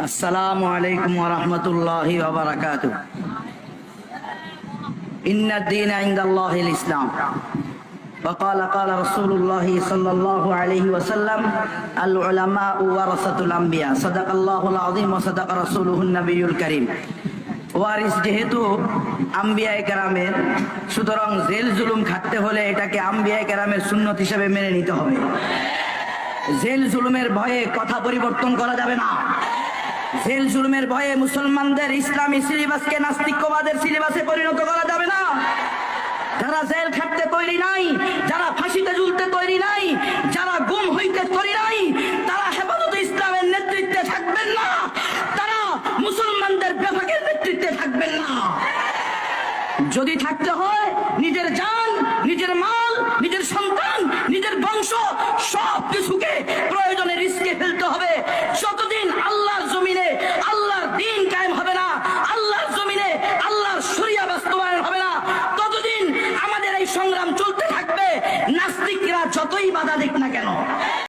السلام عليكم ورحمة الله وبركاته إن الدين عند الله الإسلام وقال قال رسول الله صلى الله عليه وسلم العلماء ورثة الأنبياء صدق الله العظيم وصدق رسوله النبي الكريم ওয়ারিস যেহেতু আম্বিয়ায় কেরামের সুতরাং জেল জুলুম খাটতে হলে এটাকে আম্বিয়ায় কেরামের সুন্নত হিসেবে মেনে নিতে হবে জেল জুলুমের ভয়ে কথা পরিবর্তন করা যাবে না জেল জুলুমের ভয়ে মুসলমানদের ইসলামী সিলেবাসকে নাস্তিকবাদের সিলেবাসে পরিণত করা যাবে না। যারা জেল খাটতে তৈরি নাই, যারা ফাঁসিতে জুলতে তৈরি নাই, যারা গুম হইতে তৈরি নাই, তারা হেফাজত ইসলামের নেতৃত্বে থাকবেন না। তারা মুসলমানদের বিভাগের নেতৃত্বে থাকবেন না। যদি থাকতে হয়, নিজের জান, নিজের মাল, নিজের সন্তান, নিজের বংশ, সব সংগ্রাম চলতে থাকবে নাস্তিকরা যতই বাধা দিক না কেন।